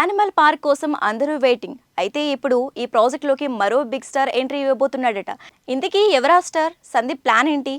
Animal park కోసం అందరూ waiting. అయితే ఇప్పుడు ఈ ప్రాజెక్ట్లోకి మరో బిగ్ స్టార్ ఎంట్రీ ఇవ్వబోతున్నాడట. ఇంతకీ ఎవరా స్టార్? సందీప్ ప్లాన్ ఏంటి?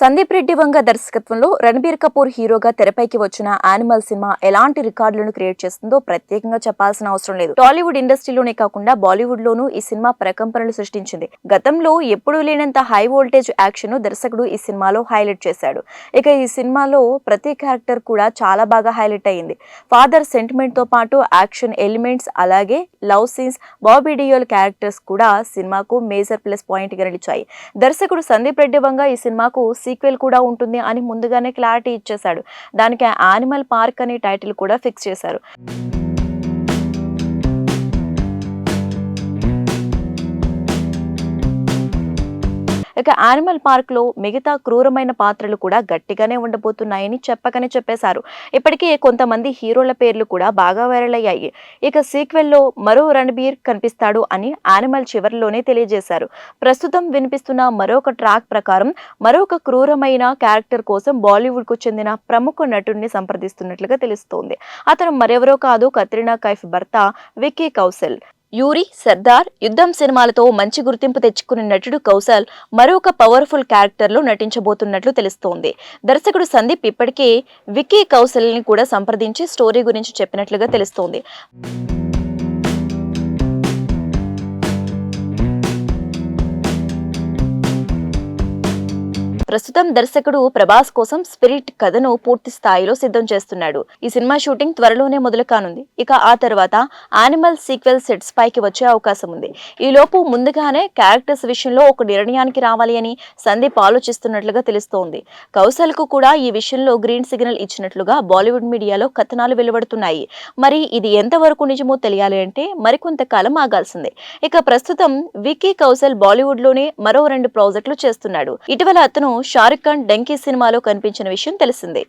సందీప్ రెడ్డి వంగ దర్శకత్వంలో రణబీర్ కపూర్ హీరోగా తెరపైకి వచ్చిన యానిమల్ సినిమా ఎలాంటి రికార్డులను క్రియేట్ చేస్తుందో ప్రత్యేకంగా చెప్పాల్సిన అవసరం లేదు. టాలీవుడ్ ఇండస్ట్రీలోనే కాకుండా బాలీవుడ్ లోనూ ఈ సినిమా ప్రకంపనలు సృష్టించింది. గతంలో ఎప్పుడూ లేనంత హై వోల్టేజ్ యాక్షన్ దర్శకుడు ఈ సినిమాలో హైలైట్ చేశాడు. ఇక ఈ సినిమాలో ప్రతి క్యారెక్టర్ కూడా చాలా బాగా హైలైట్ అయ్యింది. ఫాదర్ సెంటిమెంట్తో పాటు యాక్షన్ ఎలిమెంట్స్ అలాగే love scenes Bobby Deol characters కూడా సినిమాకు మేజర్ ప్లస్ పాయింట్గా నిలిచాయి. దర్శకుడు సందీప్ రెడ్డి వంగ ఈ సినిమాకు సీక్వెల్ కూడా ఉంటుంది అని ముందుగానే క్లారిటీ ఇచ్చేశాడు. దానికి యానిమల్ పార్క్ అనే టైటిల్ కూడా ఫిక్స్ చేశారు. ఇక యానిమల్ పార్క్లో మిగతా క్రూరమైన పాత్రలు కూడా గట్టిగానే ఉండబోతున్నాయని చెప్పకనే చెప్పేశారు. ఇప్పటికే కొంతమంది హీరోల పేర్లు కూడా బాగా వైరల్ అయ్యాయి. ఇక సీక్వెల్లో మరో రణబీర్ కనిపిస్తాడు అని యానిమల్ చివరిలోనే తెలియజేశారు. ప్రస్తుతం వినిపిస్తున్న మరొక ట్రాక్ ప్రకారం మరొక క్రూరమైన క్యారెక్టర్ కోసం బాలీవుడ్కు చెందిన ప్రముఖ నటుడిని సంప్రదిస్తున్నట్లుగా తెలుస్తోంది. అతను మరెవరో కాదు కత్రినా కైఫ్ భర్త విక్కీ కౌశల్. యూరి సర్దార్ యుద్ధం సినిమాలతో మంచి గుర్తింపు తెచ్చుకున్న నటుడు కౌశల్ మరొక పవర్ఫుల్ క్యారెక్టర్లో నటించబోతున్నట్లు తెలుస్తోంది. దర్శకుడు సందీప్ ఇప్పటికే విక్కీ కౌశల్ని కూడా సంప్రదించి స్టోరీ గురించి చెప్పినట్లుగా తెలుస్తోంది. ప్రస్తుతం దర్శకుడు ప్రభాస్ కోసం స్పిరిట్ కథను పూర్తి స్థాయిలో సిద్ధం చేస్తున్నాడు. ఈ సినిమా షూటింగ్ త్వరలోనే మొదలు కానుంది ఇక ఆ తర్వాత యానిమల్ సీక్వెల్ సెట్స్ పైకి వచ్చే అవకాశం ఉంది. ఈ లోపు ముందుగానే క్యారెక్టర్స్ విషయంలో ఒక నిర్ణయానికి రావాలి అని సందీప్ ఆలోచిస్తున్నట్లుగా తెలుస్తోంది. కౌశల్కు కూడా ఈ విషయంలో గ్రీన్ సిగ్నల్ ఇచ్చినట్లుగా బాలీవుడ్ మీడియాలో కథనాలు వెలువడుతున్నాయి. మరి ఇది ఎంతవరకు నిజమో తెలియాలి అంటే మరికొంతకాలం ఆగాల్సిందే. ఇక ప్రస్తుతం విక్కీ కౌశల్ బాలీవుడ్లోనే మరో రెండు ప్రాజెక్టులు చేస్తున్నాడు. ఇటీవల అతను షారుఖ్ ఖాన్ డెంకీ సినిమాలో కనిపించిన విషయం తెలిసిందే.